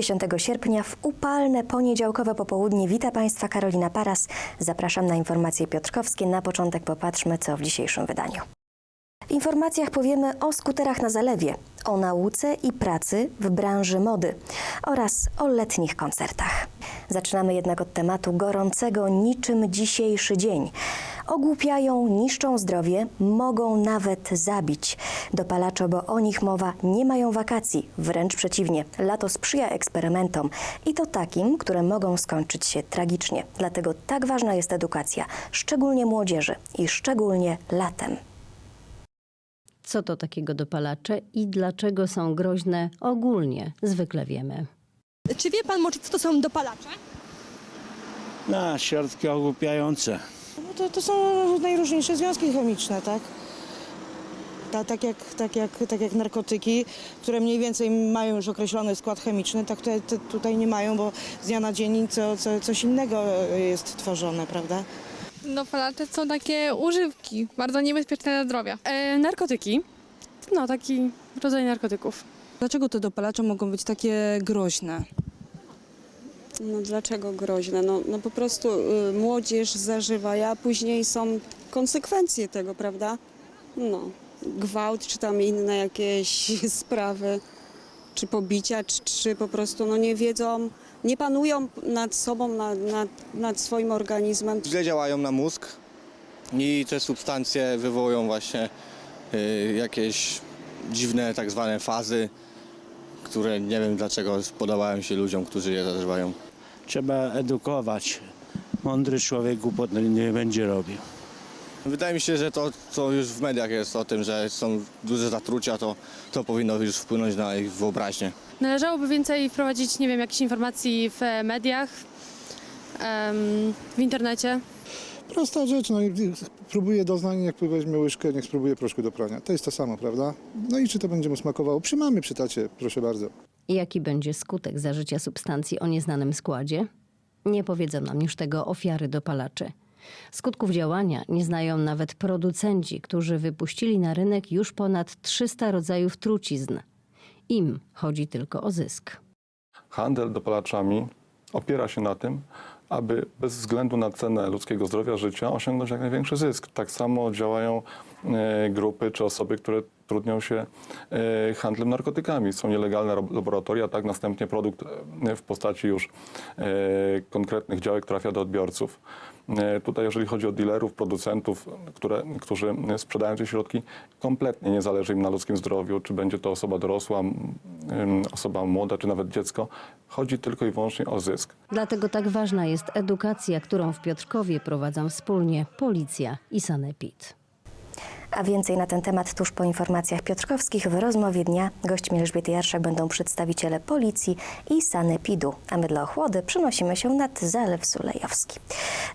10 sierpnia w upalne poniedziałkowe popołudnie wita Państwa Karolina Paras. Zapraszam na informacje piotrkowskie. Na początek popatrzmy, co w dzisiejszym wydaniu. W informacjach powiemy o skuterach na zalewie, o nauce i pracy w branży mody oraz o letnich koncertach. Zaczynamy jednak od tematu gorącego niczym dzisiejszy dzień. Ogłupiają, niszczą zdrowie, mogą nawet zabić. Dopalacze, bo o nich mowa, nie mają wakacji. Wręcz przeciwnie, lato sprzyja eksperymentom i to takim, które mogą skończyć się tragicznie. Dlatego tak ważna jest edukacja, szczególnie młodzieży i szczególnie latem. Co to takiego dopalacze i dlaczego są groźne ogólnie, zwykle wiemy. Czy wie pan może, co to są dopalacze? Na środki ogłupiające. No to, to są najróżniejsze związki chemiczne, tak? Ta, tak, jak, tak, jak, tak jak narkotyki, które mniej więcej mają już określony skład chemiczny, tak te, te tutaj nie mają, bo z dnia na dzień co, co, coś innego jest tworzone, prawda? Dopalacze są takie używki, bardzo niebezpieczne dla zdrowia. E, narkotyki. No, taki rodzaj narkotyków. Dlaczego te dopalacze mogą być takie groźne? No dlaczego groźne? No, no po prostu y, młodzież zażywa, a później są konsekwencje tego, prawda? No, gwałt, czy tam inne jakieś sprawy, czy pobicia, czy, czy po prostu no nie wiedzą, nie panują nad sobą, nad, nad, nad swoim organizmem. źle działają na mózg i te substancje wywołują właśnie y, jakieś dziwne tak zwane fazy, które nie wiem dlaczego podobają się ludziom, którzy je zażywają. Trzeba edukować. Mądry człowiek głupot nie będzie robił. Wydaje mi się, że to, co już w mediach jest o tym, że są duże zatrucia, to, to powinno już wpłynąć na ich wyobraźnię. Należałoby więcej wprowadzić, nie wiem, jakichś informacji w e, mediach, w internecie. Prosta rzecz, no i próbuje doznań, jak weźmie łyżkę, niech spróbuje proszku do prania. To jest to samo, prawda? No i czy to będzie mu smakowało? Przy mamie, przy tacie, proszę bardzo. Jaki będzie skutek zażycia substancji o nieznanym składzie? Nie powiedzą nam już tego ofiary dopalaczy. Skutków działania nie znają nawet producenci, którzy wypuścili na rynek już ponad 300 rodzajów trucizn. Im chodzi tylko o zysk. Handel dopalaczami opiera się na tym, aby bez względu na cenę ludzkiego zdrowia, życia osiągnąć jak największy zysk. Tak samo działają grupy czy osoby, które trudnią się e, handlem narkotykami. Są nielegalne laboratoria, tak następnie produkt e, w postaci już e, konkretnych działek trafia do odbiorców. E, Tutaj, jeżeli chodzi o dealerów, producentów, które, którzy sprzedają te środki, kompletnie nie zależy im na ludzkim zdrowiu, czy będzie to osoba dorosła, osoba młoda, czy nawet dziecko. Chodzi tylko i wyłącznie o zysk. Dlatego tak ważna jest edukacja, którą w Piotrkowie prowadzą wspólnie policja i sanepid. A więcej na ten temat tuż po informacjach piotrkowskich w rozmowie dnia gośćmi Elżbiety Jarszak będą przedstawiciele policji i sanepidu, a my dla ochłody przenosimy się nad Zalew Sulejowski.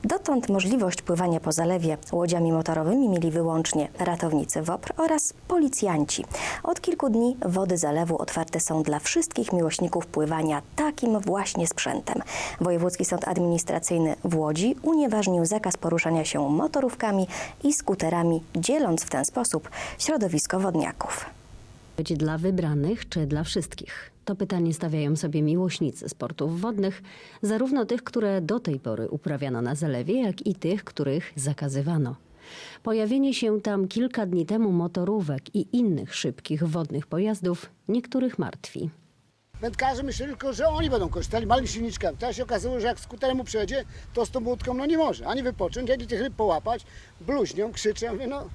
Dotąd możliwość pływania po zalewie łodziami motorowymi mieli wyłącznie ratownicy WOPR oraz policjanci. Od kilku dni wody zalewu otwarte są dla wszystkich miłośników pływania takim właśnie sprzętem. Wojewódzki Sąd Administracyjny w Łodzi unieważnił zakaz poruszania się motorówkami i skuterami, dzieląc w ten sposób środowisko wodniaków. Być dla wybranych czy dla wszystkich? To pytanie stawiają sobie miłośnicy sportów wodnych, zarówno tych, które do tej pory uprawiano na zalewie, jak i tych, których zakazywano. Pojawienie się tam kilka dni temu motorówek i innych szybkich wodnych pojazdów niektórych martwi. Wędkarze myśleli tylko, że oni będą korzystali małymi silniczkami. Teraz się okazało, że jak skuterem mu przejedzie, to z tą łódką no nie może ani wypocząć, ani tych ryb połapać. Bluźnią, krzyczą, mówię, no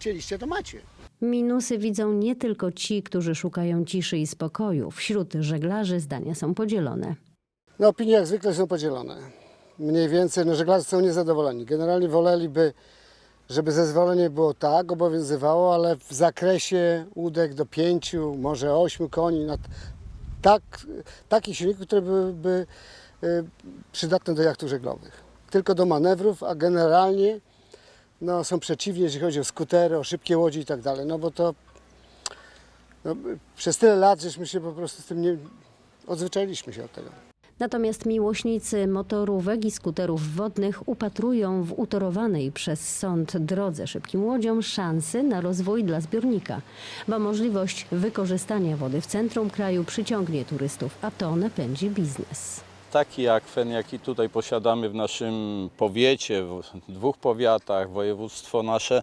chcieliście, to macie. Minusy widzą nie tylko ci, którzy szukają ciszy i spokoju. Wśród żeglarzy zdania są podzielone. No opinie jak zwykle są podzielone. Mniej więcej, no żeglarze są niezadowoleni. Generalnie woleliby, żeby zezwolenie było tak, obowiązywało, ale w zakresie łódek do pięciu, może ośmiu koni, no, tak, takich silników, które byłyby y, przydatne do jachtów żeglowych. Tylko do manewrów, a generalnie no, są przeciwni, jeżeli chodzi o skutery, o szybkie łodzi i tak dalej. No bo to no, przez tyle lat, żeśmy się po prostu z tym nie odzwyczailiśmy się od tego. Natomiast miłośnicy motorówek i skuterów wodnych upatrują w utorowanej przez sąd drodze szybkim łodziom szansy na rozwój dla zbiornika, bo możliwość wykorzystania wody w centrum kraju przyciągnie turystów, a to napędzi biznes. Taki akwen, jaki tutaj posiadamy w naszym powiecie, w dwóch powiatach, województwo nasze,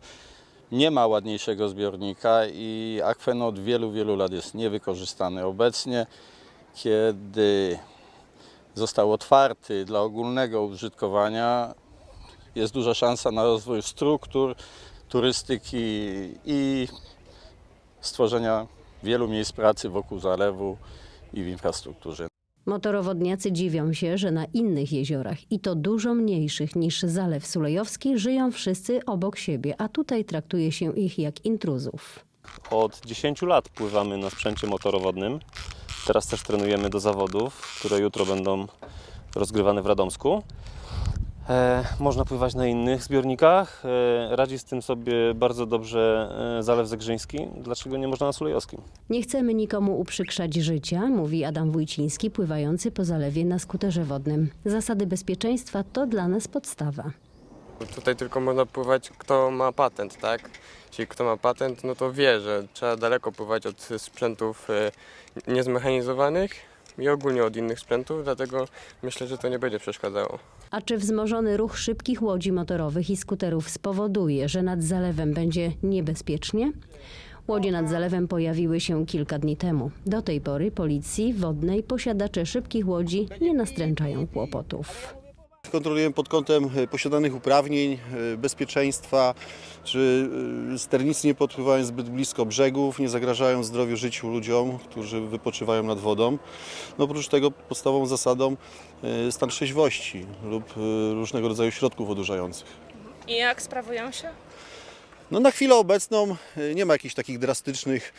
nie ma ładniejszego zbiornika i akwen od wielu, wielu lat jest niewykorzystany. Obecnie, kiedy został otwarty dla ogólnego użytkowania, jest duża szansa na rozwój struktur, turystyki i stworzenia wielu miejsc pracy wokół zalewu i w infrastrukturze. Motorowodniacy dziwią się, że na innych jeziorach, i to dużo mniejszych niż Zalew Sulejowski, żyją wszyscy obok siebie, a tutaj traktuje się ich jak intruzów. Od 10 lat pływamy na sprzęcie motorowodnym. Teraz też trenujemy do zawodów, które jutro będą rozgrywane w Radomsku. E, można pływać na innych zbiornikach. E, radzi z tym sobie bardzo dobrze e, Zalew Zegrzyński. Dlaczego nie można na Sulejowskim? Nie chcemy nikomu uprzykrzać życia, mówi Adam Wójciński, pływający po zalewie na skuterze wodnym. Zasady bezpieczeństwa to dla nas podstawa. Tutaj tylko można pływać, kto ma patent, tak? Jeśli kto ma patent, no to wie, że trzeba daleko pływać od sprzętów niezmechanizowanych i ogólnie od innych sprzętów, dlatego myślę, że to nie będzie przeszkadzało. A czy wzmożony ruch szybkich łodzi motorowych i skuterów spowoduje, że nad zalewem będzie niebezpiecznie? Łodzie nad zalewem pojawiły się kilka dni temu. Do tej pory policji wodnej posiadacze szybkich łodzi nie nastręczają kłopotów. Kontrolujemy pod kątem e, posiadanych uprawnień, e, bezpieczeństwa, czy e, sternicy nie podpływają zbyt blisko brzegów, nie zagrażają zdrowiu, życiu ludziom, którzy wypoczywają nad wodą. No oprócz tego podstawową zasadą stan trzeźwości lub różnego rodzaju środków odurzających. I jak sprawują się? No na chwilę obecną nie ma jakichś takich drastycznych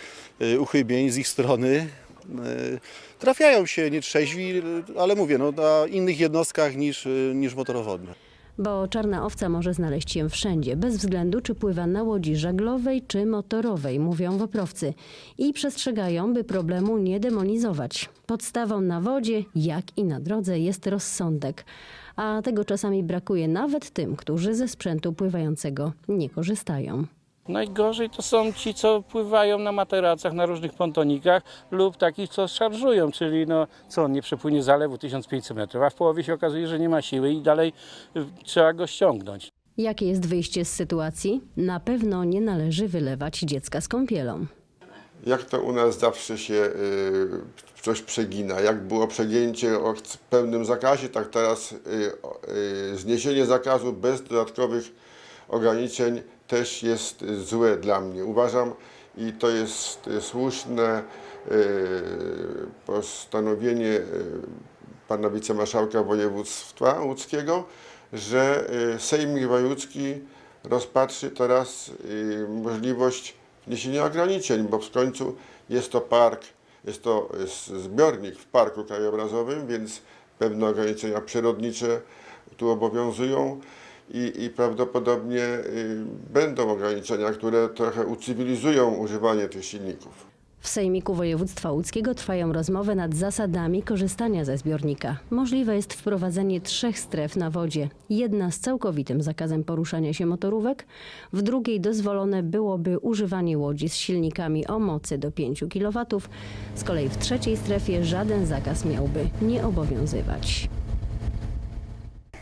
uchybień z ich strony. E, Trafiają się nietrzeźwi, ale mówię, no, na innych jednostkach niż, e, niż motorowodne. Bo czarna owca może znaleźć się wszędzie, bez względu czy pływa na łodzi żaglowej czy motorowej, mówią woprowcy. I przestrzegają, by problemu nie demonizować. Podstawą na wodzie, jak i na drodze, jest rozsądek. A tego czasami brakuje nawet tym, którzy ze sprzętu pływającego nie korzystają. Najgorzej to są ci, co pływają na materacach, na różnych pontonikach lub takich, co szarżują, czyli no co, on nie przepłynie zalewu 1500 metrów, a w połowie się okazuje, że nie ma siły i dalej y, trzeba go ściągnąć. Jakie jest wyjście z sytuacji? Na pewno nie należy wylewać dziecka z kąpielą. Jak to u nas zawsze się y, coś przegina. Jak było przegięcie o pełnym zakazie, tak teraz y, y, zniesienie zakazu bez dodatkowych ograniczeń też jest y, złe dla mnie. Uważam i to jest y, słuszne y, postanowienie pana wicemarszałka województwa łódzkiego, że Sejmik Wojewódzki rozpatrzy teraz możliwość wniesienia ograniczeń, bo w końcu jest to park, jest to zbiornik w parku krajobrazowym, więc pewne ograniczenia przyrodnicze tu obowiązują i, i prawdopodobnie y, będą ograniczenia, które trochę ucywilizują używanie tych silników. W Sejmiku Województwa Łódzkiego trwają rozmowy nad zasadami korzystania ze zbiornika. Możliwe jest wprowadzenie trzech stref na wodzie. Jedna z całkowitym zakazem poruszania się motorówek, w drugiej dozwolone byłoby używanie łodzi z silnikami o mocy do 5 kW. Z kolei w trzeciej strefie żaden zakaz miałby nie obowiązywać.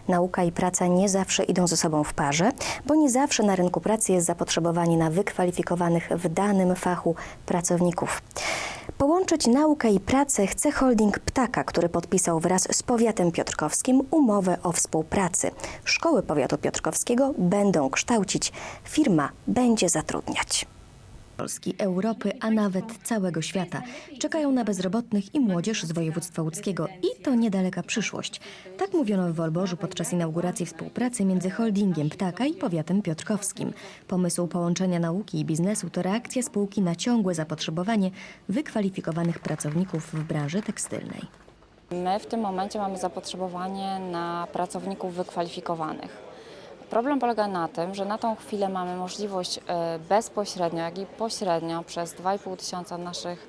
Nauka i praca nie zawsze idą ze sobą w parze, bo nie zawsze na rynku pracy jest zapotrzebowanie na wykwalifikowanych w danym fachu pracowników. Połączyć naukę i pracę chce holding Ptaka, który podpisał wraz z powiatem piotrkowskim umowę o współpracy. Szkoły powiatu piotrkowskiego będą kształcić, firma będzie zatrudniać. Polski, Europy, a nawet całego świata czekają na bezrobotnych i młodzież z województwa łódzkiego i to niedaleka przyszłość. Tak mówiono w Wolborzu podczas inauguracji współpracy między holdingiem Ptaka i powiatem piotrkowskim. Pomysł połączenia nauki i biznesu to reakcja spółki na ciągłe zapotrzebowanie wykwalifikowanych pracowników w branży tekstylnej. My w tym momencie mamy zapotrzebowanie na pracowników wykwalifikowanych. Problem polega na tym, że na tą chwilę mamy możliwość e, bezpośrednio, jak i pośrednio przez 2,5 tysiąca naszych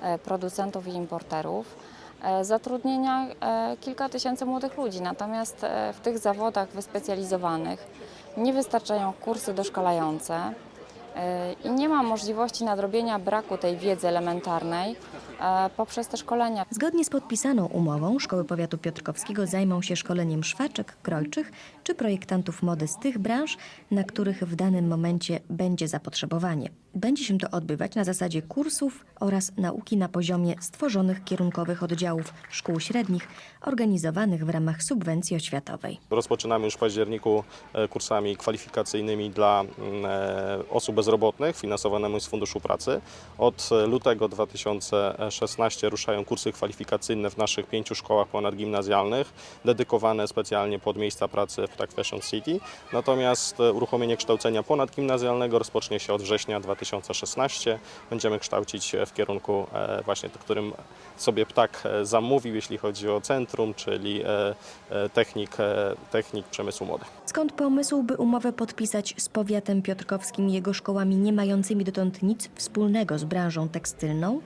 e, producentów i importerów e, zatrudnienia kilka tysięcy młodych ludzi. Natomiast w tych zawodach wyspecjalizowanych nie wystarczają kursy doszkalające i nie ma możliwości nadrobienia braku tej wiedzy elementarnej poprzez te szkolenia. Zgodnie z podpisaną umową szkoły powiatu piotrkowskiego zajmą się szkoleniem szwaczek, krojczych czy projektantów mody z tych branż, na których w danym momencie będzie zapotrzebowanie. Będzie się to odbywać na zasadzie kursów oraz nauki na poziomie stworzonych kierunkowych oddziałów szkół średnich organizowanych w ramach subwencji oświatowej. Rozpoczynamy już w październiku e, kursami kwalifikacyjnymi dla mm, e, osób bezrobotnych finansowanymi z Funduszu Pracy. Od e, lutego 2016 ruszają kursy kwalifikacyjne w naszych pięciu szkołach ponadgimnazjalnych, dedykowane specjalnie pod miejsca pracy w Tak Fashion City. Natomiast e, uruchomienie kształcenia ponadgimnazjalnego rozpocznie się od września 2016. Będziemy kształcić w kierunku e, właśnie, którym sobie ptak e, zamówił, jeśli chodzi o centrum, czyli technik, technik przemysłu mody. Skąd pomysł, by umowę podpisać z powiatem piotrkowskim i jego szkołami nie mającymi dotąd nic wspólnego z branżą tekstylną?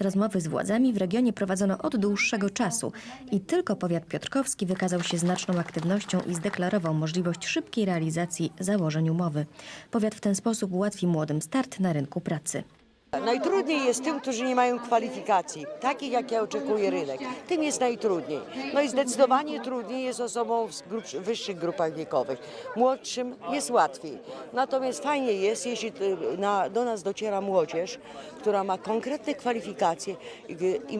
Rozmowy z władzami w regionie prowadzono od dłuższego czasu i tylko powiat piotrkowski wykazał się znaczną aktywnością i zdeklarował możliwość szybkiej realizacji założeń umowy. Powiat w ten sposób ułatwi młodym start na rynku pracy. Najtrudniej jest tym, którzy nie mają kwalifikacji, takich jakie oczekuje rynek. Tym jest najtrudniej. No i zdecydowanie trudniej jest osobom w grup, wyższych grupach wiekowych. Młodszym jest łatwiej. Natomiast fajnie jest, jeśli y, na, do nas dociera młodzież, która ma konkretne kwalifikacje,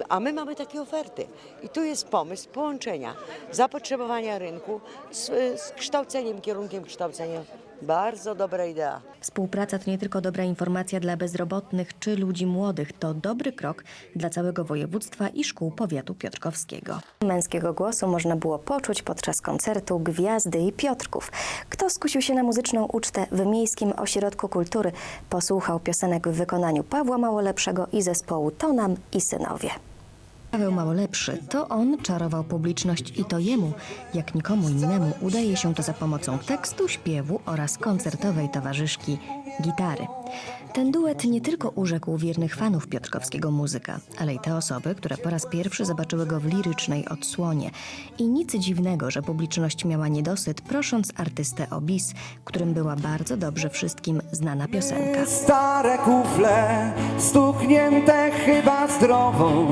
a my mamy takie oferty. I tu jest pomysł połączenia zapotrzebowania rynku z, z kształceniem, kierunkiem kształcenia. Bardzo dobra idea. Współpraca to nie tylko dobra informacja dla bezrobotnych czy ludzi młodych, to dobry krok dla całego województwa i szkół powiatu piotrkowskiego. Męskiego głosu można było poczuć podczas koncertu Gwiazdy i Piotrków. Kto skusił się na muzyczną ucztę w Miejskim Ośrodku Kultury, posłuchał piosenek w wykonaniu Pawła Małolepszego i zespołu Tonam i Synowie. Paweł Małolepszy to on czarował publiczność i to jemu, jak nikomu innemu, udaje się to za pomocą tekstu, śpiewu oraz koncertowej towarzyszki gitary. Ten duet nie tylko urzekł wiernych fanów piotrkowskiego muzyka, ale i te osoby, które po raz pierwszy zobaczyły go w lirycznej odsłonie. I nic dziwnego, że publiczność miała niedosyt, prosząc artystę o bis, którym była bardzo dobrze wszystkim znana piosenka. Stare kufle, stuknięte chyba zdrowo.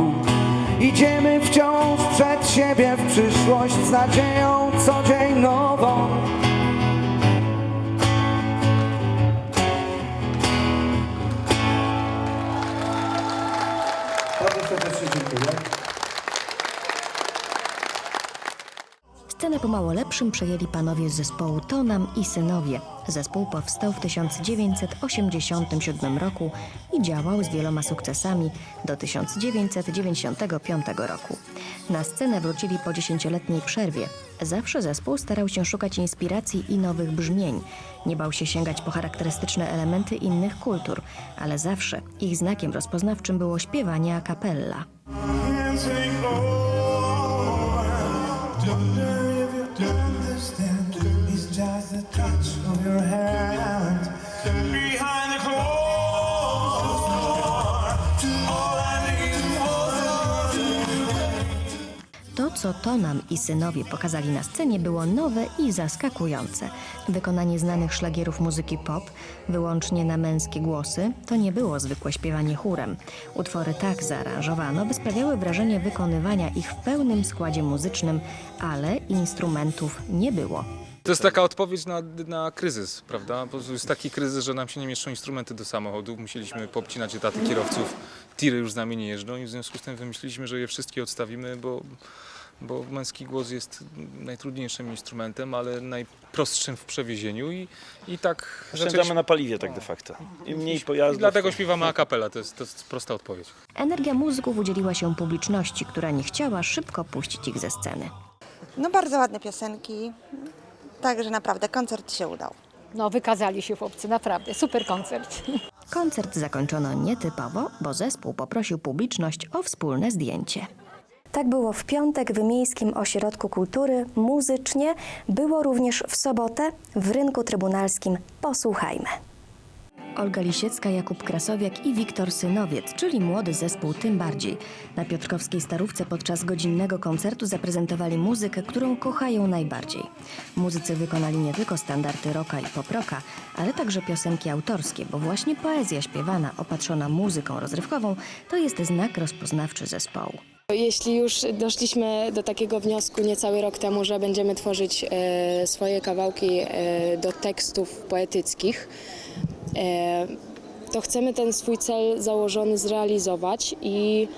Idziemy wciąż przed siebie w przyszłość z nadzieją co dzień nową. Lepszym przejęli panowie z zespołu Tonam i Synowie. Zespół powstał w 1987 roku i działał z wieloma sukcesami do 1995 roku. Na scenę wrócili po dziesięcioletniej przerwie. Zawsze zespół starał się szukać inspiracji i nowych brzmień. Nie bał się sięgać po charakterystyczne elementy innych kultur, ale zawsze ich znakiem rozpoznawczym było śpiewanie a cappella. Co Tonam i synowie pokazali na scenie, było nowe i zaskakujące. Wykonanie znanych szlagierów muzyki pop, wyłącznie na męskie głosy, to nie było zwykłe śpiewanie chórem. Utwory tak zaaranżowano, by sprawiały wrażenie wykonywania ich w pełnym składzie muzycznym, ale instrumentów nie było. To jest taka odpowiedź na, na kryzys, prawda? Bo to jest taki kryzys, że nam się nie mieszczą instrumenty do samochodów. Musieliśmy popcinać etaty kierowców. Tiry już z nami nie jeżdżą i w związku z tym wymyśliliśmy, że je wszystkie odstawimy, bo, bo męski głos jest najtrudniejszym instrumentem, ale najprostszym w przewiezieniu i, i tak Oszczędzamy na paliwie tak de facto. Im mniej pojazdów. I dlatego to- śpiewamy a cappella, to jest, to jest prosta odpowiedź. Energia muzyków udzieliła się publiczności, która nie chciała szybko puścić ich ze sceny. No bardzo ładne piosenki, także naprawdę koncert się udał. No, wykazali się chłopcy, naprawdę. Super koncert. Koncert zakończono nietypowo, bo zespół poprosił publiczność o wspólne zdjęcie. Tak było w piątek w Miejskim Ośrodku Kultury muzycznie, było również w sobotę w Rynku Trybunalskim. Posłuchajmy. Olga Lisiecka, Jakub Krasowiak i Wiktor Synowiec, czyli młody zespół tym bardziej. Na Piotrkowskiej Starówce podczas godzinnego koncertu zaprezentowali muzykę, którą kochają najbardziej. Muzycy wykonali nie tylko standardy rocka i poproka, ale także piosenki autorskie, bo właśnie poezja śpiewana, opatrzona muzyką rozrywkową, to jest znak rozpoznawczy zespołu. Jeśli już doszliśmy do takiego wniosku niecały rok temu, że będziemy tworzyć e, swoje kawałki e, do tekstów poetyckich, e, to chcemy ten swój cel założony zrealizować i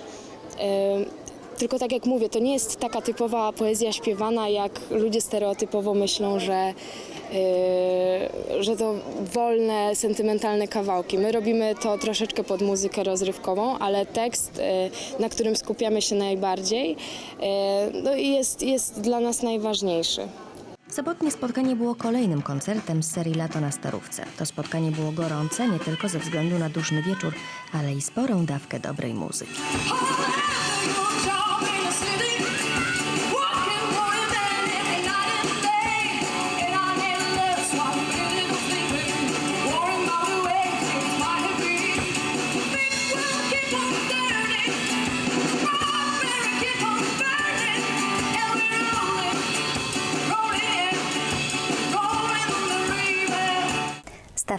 tylko tak jak mówię, to nie jest taka typowa poezja śpiewana, jak ludzie stereotypowo myślą, że, że to wolne, sentymentalne kawałki. My robimy to troszeczkę pod muzykę rozrywkową, ale tekst, e, na którym skupiamy się najbardziej, e, no, jest, jest dla nas najważniejszy. Sobotnie spotkanie było kolejnym koncertem z serii Lato na Starówce. To spotkanie było gorące nie tylko ze względu na duszny wieczór, ale i sporą dawkę dobrej muzyki.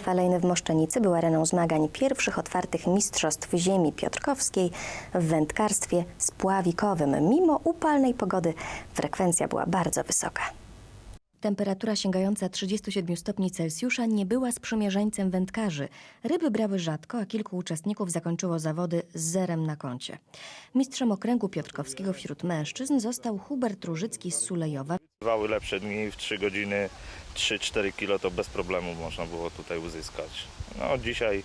Staw Alejny w Moszczenicy był areną zmagań pierwszych otwartych mistrzostw ziemi piotrkowskiej w wędkarstwie spławikowym. Mimo upalnej pogody frekwencja była bardzo wysoka. Temperatura sięgająca 37 stopni Celsjusza nie była sprzymierzeńcem wędkarzy. Ryby brały rzadko, a kilku uczestników zakończyło zawody z zerem na koncie. Mistrzem okręgu piotrkowskiego wśród mężczyzn został Hubert Różycki z Sulejowa. Bywały lepsze dni, w 3 godziny 3-4 kilo to bez problemu można było tutaj uzyskać. No dzisiaj,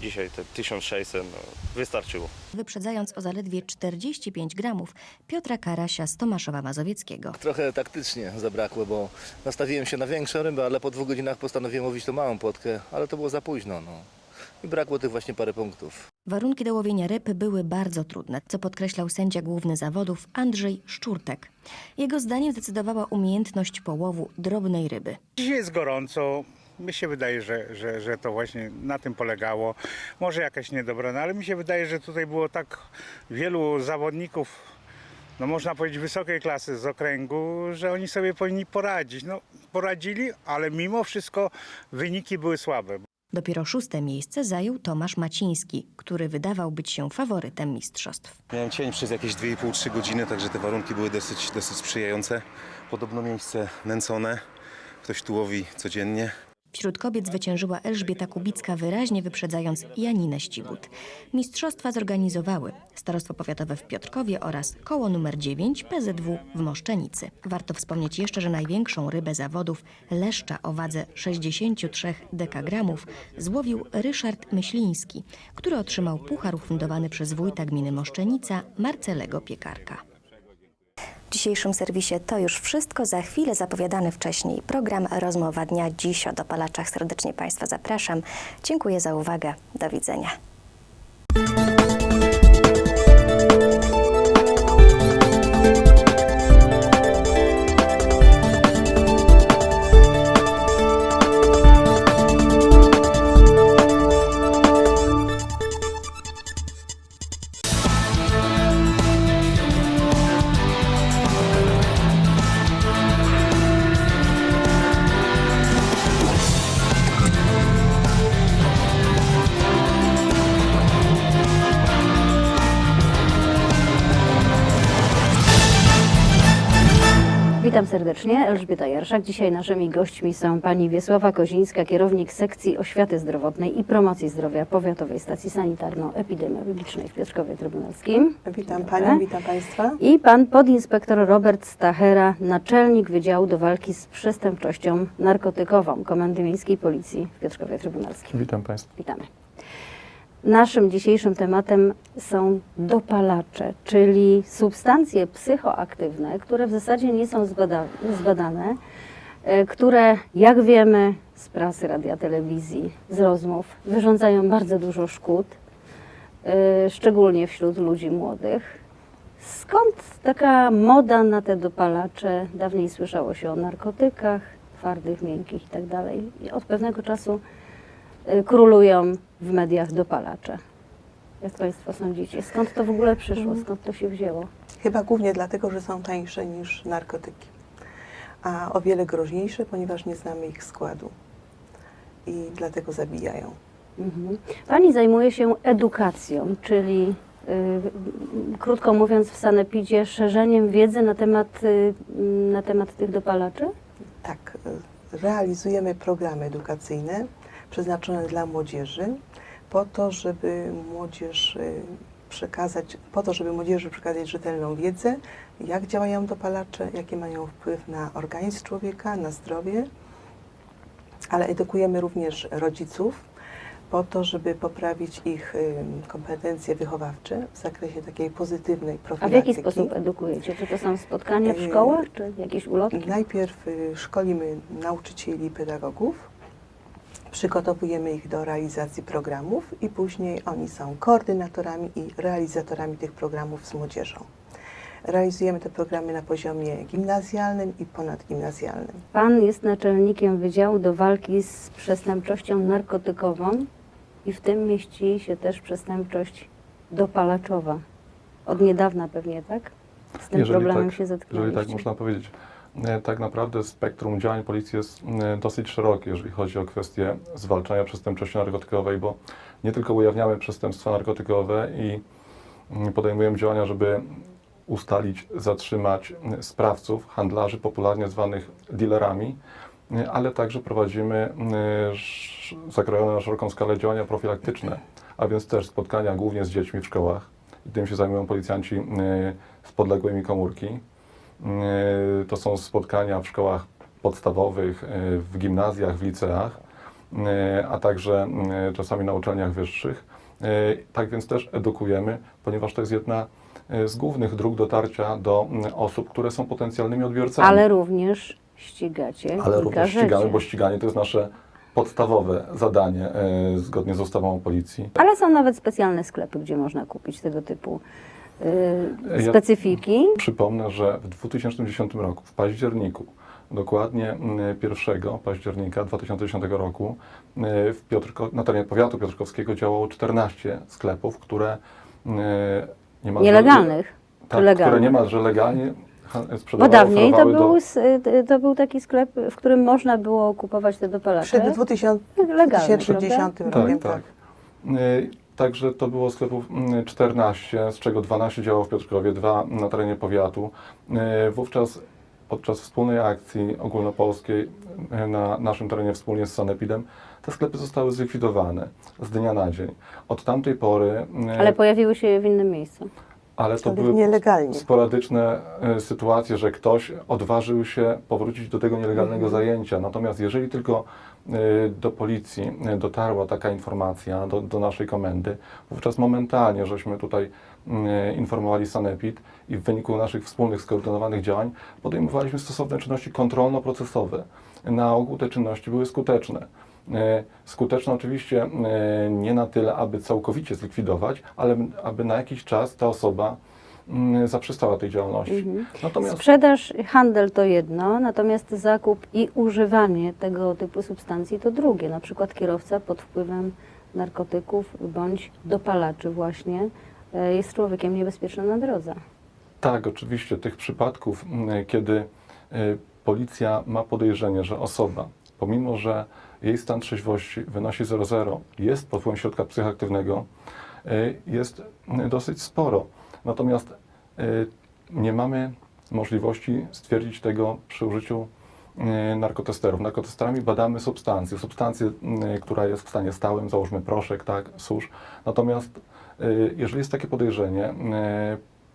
dzisiaj te 1600 no, wystarczyło. wyprzedzając o zaledwie 45 gramów Piotra Karasia z Tomaszowa Mazowieckiego. Trochę taktycznie zabrakło, bo nastawiłem się na większą rybę, ale po dwóch godzinach postanowiłem łowić tą małą płotkę, ale to było za późno. No. I brakło tych właśnie parę punktów. Warunki do łowienia ryb były bardzo trudne, co podkreślał sędzia główny zawodów Andrzej Szczurtek. Jego zdaniem zdecydowała umiejętność połowu drobnej ryby. Dzisiaj jest gorąco. Mi się wydaje, że, że, że to właśnie na tym polegało. Może jakaś niedobrona, ale mi się wydaje, że tutaj było tak wielu zawodników, no można powiedzieć wysokiej klasy z okręgu, że oni sobie powinni poradzić. No poradzili, ale mimo wszystko wyniki były słabe. Dopiero szóste miejsce zajął Tomasz Maciński, który wydawał być się faworytem mistrzostw. Miałem cień przez jakieś 2,5-3 godziny, także te warunki były dosyć, dosyć sprzyjające. Podobno miejsce nęcone. Ktoś tu łowi codziennie. Wśród kobiet zwyciężyła Elżbieta Kubicka, wyraźnie wyprzedzając Janinę Ścibut. Mistrzostwa zorganizowały Starostwo Powiatowe w Piotrkowie oraz koło numer 9 PZW w Moszczenicy. Warto wspomnieć jeszcze, że największą rybę zawodów leszcza o wadze 63 dekagramów złowił Ryszard Myśliński, który otrzymał puchar ufundowany przez wójta gminy Moszczenica Marcelego Piekarka. W dzisiejszym serwisie to już wszystko. Za chwilę zapowiadany wcześniej program Rozmowa Dnia. Dziś o dopalaczach serdecznie Państwa zapraszam. Dziękuję za uwagę. Do widzenia. Serdecznie, Elżbieta Jarszak. Dzisiaj naszymi gośćmi są pani Wiesława Kozińska, kierownik sekcji oświaty zdrowotnej i promocji zdrowia Powiatowej Stacji Sanitarno-Epidemiologicznej w Piotrkowie Trybunalskim. Witam Panią, witam Państwa. I pan podinspektor Robert Stachera, naczelnik Wydziału do Walki z Przestępczością Narkotykową Komendy Miejskiej Policji w Piotrkowie Trybunalskim. Witam Państwa. Witamy. Naszym dzisiejszym tematem są dopalacze, czyli substancje psychoaktywne, które w zasadzie nie są zbada zbadane, e, które, jak wiemy z prasy, radia, telewizji, z rozmów, wyrządzają bardzo dużo szkód, e, szczególnie wśród ludzi młodych. Skąd taka moda na te dopalacze? Dawniej słyszało się o narkotykach, twardych, miękkich itd. I od pewnego czasu królują w mediach dopalacze. Jak Państwo sądzicie? Skąd to w ogóle przyszło? Skąd to się wzięło? Chyba głównie dlatego, że są tańsze niż narkotyki, a o wiele groźniejsze, ponieważ nie znamy ich składu i dlatego zabijają. Mhm. Pani zajmuje się edukacją, czyli y, krótko mówiąc w sanepidzie szerzeniem wiedzy na temat, y, na temat tych dopalaczy? Tak, y, realizujemy programy edukacyjne przeznaczone dla młodzieży po to, żeby młodzież y, przekazać, po to, żeby młodzieży przekazać rzetelną wiedzę, jak działają dopalacze, jakie mają wpływ na organizm człowieka, na zdrowie, ale edukujemy również rodziców po to, żeby poprawić ich y, kompetencje wychowawcze w zakresie takiej pozytywnej A w profilaktyki. jaki sposób edukujecie? Czy to są spotkania w Y, szkołach, czy jakieś ulotki? Najpierw szkolimy nauczycieli pedagogów, przygotowujemy ich do realizacji programów i później oni są koordynatorami i realizatorami tych programów z młodzieżą. Realizujemy te programy na poziomie gimnazjalnym i ponadgimnazjalnym. Pan jest naczelnikiem Wydziału do Walki z Przestępczością Narkotykową i w tym mieści się też przestępczość dopalaczowa. Od niedawna pewnie, tak? Z tym problemem tak, się Jeżeli zetknęliście. tak można powiedzieć. E, Tak naprawdę spektrum działań policji jest e, dosyć szerokie, jeżeli chodzi o kwestię zwalczania przestępczości narkotykowej, bo nie tylko ujawniamy przestępstwa narkotykowe i mm, podejmujemy działania, żeby ustalić, zatrzymać mm, sprawców, handlarzy, popularnie zwanych dealerami, e, ale także prowadzimy mm, zakrojone na szeroką skalę działania profilaktyczne, a więc też spotkania głównie z dziećmi w szkołach. Tym się zajmują policjanci z podległej mi komórki. E, To są spotkania w szkołach podstawowych, e, w gimnazjach, w liceach, e, a także czasami na uczelniach wyższych. Tak więc też edukujemy, ponieważ to jest jedna z głównych dróg dotarcia do m, osób, które są potencjalnymi odbiorcami. Ale również ścigacie Ale również ścigamy, bo ściganie to jest nasze podstawowe zadanie zgodnie z ustawą o policji. Ale są nawet specjalne sklepy, gdzie można kupić tego typu y, Ja- specyfiki. Przypomnę, że w 2010 roku, w październiku, dokładnie mm, 1 października 2010 roku, y, w Piotrko, na terenie powiatu piotrkowskiego działało 14 sklepów, które y, niemalże, Nielegalnych Tak, które legalnych? niemalże legalnie Bo dawniej to był, do... y, to był taki sklep, w którym można było kupować te dopalacze. Przed 2000, Legalne, 2010 prawda? rokiem, Tak, tak. Y, Także to było sklepów mm, 14, z czego 12 działało w Piotrkowie, dwa na terenie powiatu. Y, Wówczas podczas wspólnej akcji ogólnopolskiej y, na naszym terenie wspólnie z Sanepidem te sklepy zostały zlikwidowane z dnia na dzień. Od tamtej pory... y, Ale pojawiły się w innym miejscu. Ale to były nielegalnie. sporadyczne e, sytuacje, że ktoś odważył się powrócić do tego nielegalnego Mhm. zajęcia. Natomiast jeżeli tylko e, do policji e, dotarła taka informacja, do, do naszej komendy, wówczas momentalnie żeśmy tutaj e, informowali Sanepid i w wyniku naszych wspólnych skoordynowanych działań podejmowaliśmy stosowne czynności kontrolno-procesowe. Na ogół te czynności były skuteczne. E, Skuteczne oczywiście e, nie na tyle, aby całkowicie zlikwidować, ale aby na jakiś czas ta osoba mm, zaprzestała tej działalności. Mhm. Natomiast Sprzedaż, handel to jedno, natomiast zakup i używanie tego typu substancji to drugie. Na przykład kierowca pod wpływem narkotyków bądź dopalaczy właśnie e, jest człowiekiem niebezpiecznym na drodze. tak, oczywiście tych przypadków, mm, kiedy policja ma podejrzenie, że osoba, pomimo że jej stan trzeźwości wynosi 0,0, jest pod wpływem środka psychoaktywnego, e, jest dosyć sporo. Natomiast e, nie mamy możliwości stwierdzić tego przy użyciu e, narkotesterów. Narkotesterami badamy substancję, substancję, która jest w stanie stałym, załóżmy proszek, tak, susz. Natomiast jeżeli jest takie podejrzenie,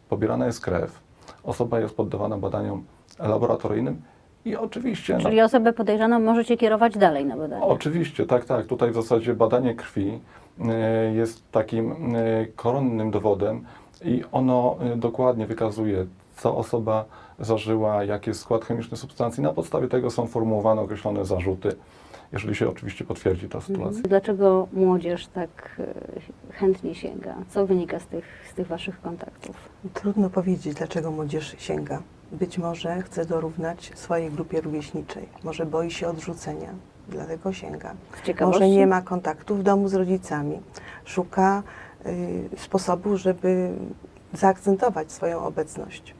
pobierana jest krew, osoba jest poddawana badaniom laboratoryjnym i oczywiście... Czyli osobę podejrzaną możecie kierować dalej na badanie. Oczywiście, tak, tak. Tutaj w zasadzie badanie krwi e, jest takim e, koronnym dowodem i ono e, dokładnie wykazuje, co osoba zażyła, jaki jest skład chemiczny substancji. Na podstawie tego są formułowane określone zarzuty, jeżeli się oczywiście potwierdzi ta sytuacja. Dlaczego młodzież tak chętnie sięga? Co wynika z tych, z tych waszych kontaktów? Trudno powiedzieć, dlaczego młodzież sięga. Być może chce dorównać swojej grupie rówieśniczej, może boi się odrzucenia, dlatego sięga. Może nie ma kontaktu w domu z rodzicami, szuka y, sposobu, żeby zaakcentować swoją obecność.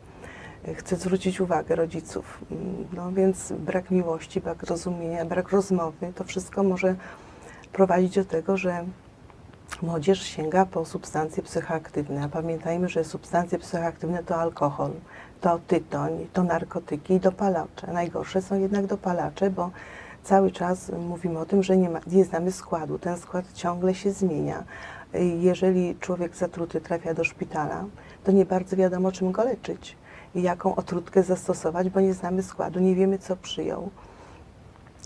Chce zwrócić uwagę rodziców. Mm, No więc brak miłości, brak rozumienia, brak rozmowy, to wszystko może prowadzić do tego, że młodzież sięga po substancje psychoaktywne. A pamiętajmy, że substancje psychoaktywne to alkohol, to tytoń, to narkotyki i dopalacze. Najgorsze są jednak dopalacze, bo cały czas mówimy o tym, że nie, ma, nie znamy składu. Ten skład ciągle się zmienia. Jeżeli człowiek zatruty trafia do szpitala, to nie bardzo wiadomo, czym go leczyć i jaką otrutkę zastosować, bo nie znamy składu, nie wiemy, co przyjął.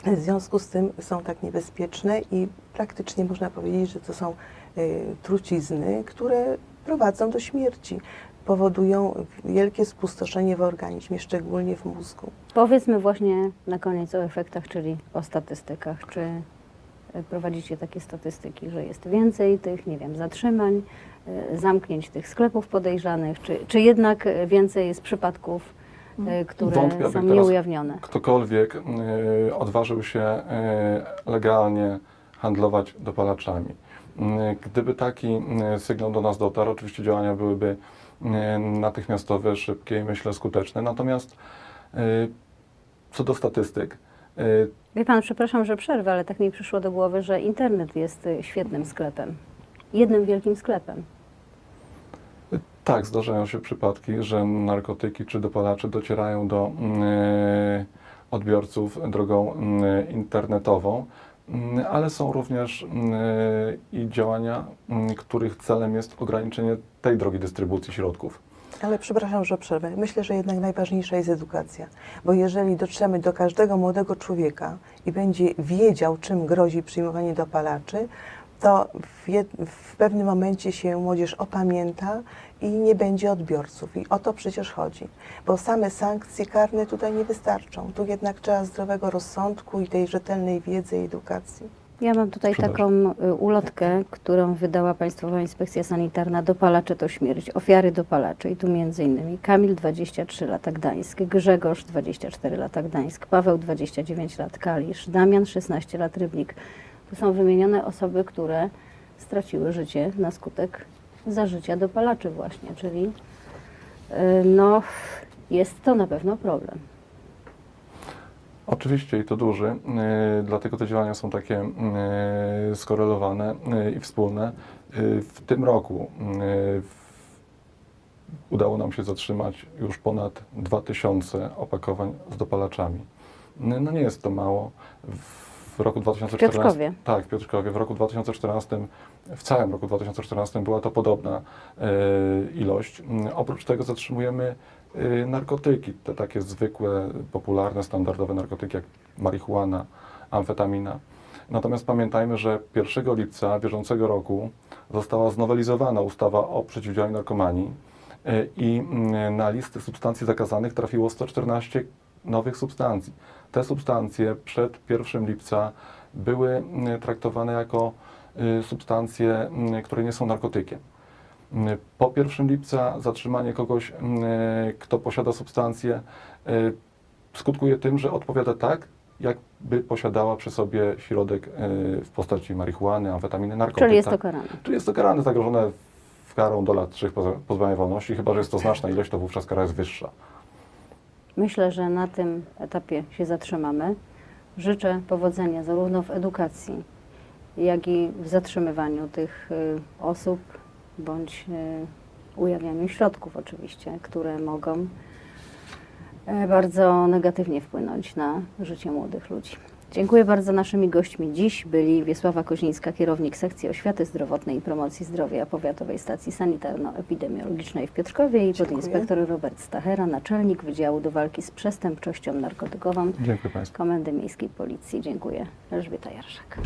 W związku z tym są tak niebezpieczne i praktycznie można powiedzieć, że to są y, trucizny, które prowadzą do śmierci, powodują wielkie spustoszenie w organizmie, szczególnie w mózgu. Powiedzmy właśnie na koniec o efektach, czyli o statystykach. Czy e, prowadzicie takie statystyki, że jest więcej tych, nie wiem, zatrzymań, e, zamknięć tych sklepów podejrzanych, czy, czy jednak więcej jest przypadków, które Wątpię, aby są teraz nieujawnione? Ktokolwiek y, odważył się y, legalnie handlować dopalaczami. Y, Gdyby taki y, sygnał do nas dotarł, oczywiście działania byłyby y, natychmiastowe, szybkie i myślę skuteczne. Natomiast y, co do statystyk, y, Wie pan, przepraszam, że przerwę, ale tak mi przyszło do głowy, że internet jest świetnym sklepem. Jednym wielkim sklepem. Tak, zdarzają się przypadki, że narkotyki czy dopalacze docierają do mm, odbiorców drogą mm, internetową, mm, ale są również mm, i działania, których celem jest ograniczenie tej drogi dystrybucji środków. Ale przepraszam, że przerwę. Myślę, że jednak najważniejsza jest edukacja, bo jeżeli dotrzemy do każdego młodego człowieka i będzie wiedział, czym grozi przyjmowanie dopalaczy, to w, jed, w pewnym momencie się młodzież opamięta i nie będzie odbiorców. I o to przecież chodzi, bo same sankcje karne tutaj nie wystarczą. Tu jednak trzeba zdrowego rozsądku i tej rzetelnej wiedzy i edukacji. Ja mam tutaj taką y, ulotkę, którą wydała Państwowa Inspekcja Sanitarna Dopalacze to śmierć, ofiary dopalaczy. I tu między innymi Kamil 23 lata Gdańsk, Grzegorz 24 lata Gdańsk, Paweł 29 lat Kalisz, Damian 16 lat Rybnik. Tu są wymienione osoby, które straciły życie na skutek zażycia dopalaczy właśnie, czyli y, no, jest to na pewno problem. Oczywiście i to duży, yy, dlatego te działania są takie yy, skorelowane i wspólne. W tym roku udało nam się zatrzymać już ponad 2000 opakowań z dopalaczami. No nie jest to mało. W roku 2014, Piotrkowie. Tak, w Piotrkowie. W roku 2014, w całym roku 2014 była to podobna yy, ilość. Yy, oprócz tego zatrzymujemy yy, narkotyki, te takie zwykłe, popularne, standardowe narkotyki jak marihuana, amfetamina. Natomiast pamiętajmy, że 1 lipca bieżącego roku została znowelizowana ustawa o przeciwdziałaniu narkomanii yy, i yy, na listę substancji zakazanych trafiło 114 nowych substancji. Te substancje przed 1 lipca były mm, traktowane jako y, substancje, mm, które nie są narkotykiem. Mm, Po 1 lipca zatrzymanie kogoś, kto posiada substancję, y, skutkuje tym, że odpowiada tak, jakby posiadała przy sobie środek y, w postaci marihuany, amfetaminy, narkotyk. Czyli jest to tak? karane. Czyli jest to karane, zagrożone karą do lat 3 poza- pozbawienia wolności, chyba że jest to znaczna ilość, to wówczas kara jest wyższa. Myślę, że na tym etapie się zatrzymamy. Życzę powodzenia zarówno w edukacji, jak i w zatrzymywaniu tych y, osób bądź y, ujawnianiu środków oczywiście, które mogą e, bardzo negatywnie wpłynąć na życie młodych ludzi. Dziękuję bardzo. Naszymi gośćmi dziś byli Wiesława Kozińska, kierownik sekcji oświaty zdrowotnej i promocji zdrowia Powiatowej Stacji Sanitarno-Epidemiologicznej w Piotrkowie i podinspektor Robert Stachera, naczelnik Wydziału do Walki z Przestępczością Narkotykową. Komendy Miejskiej Policji. Dziękuję. Elżbieta Jarszak.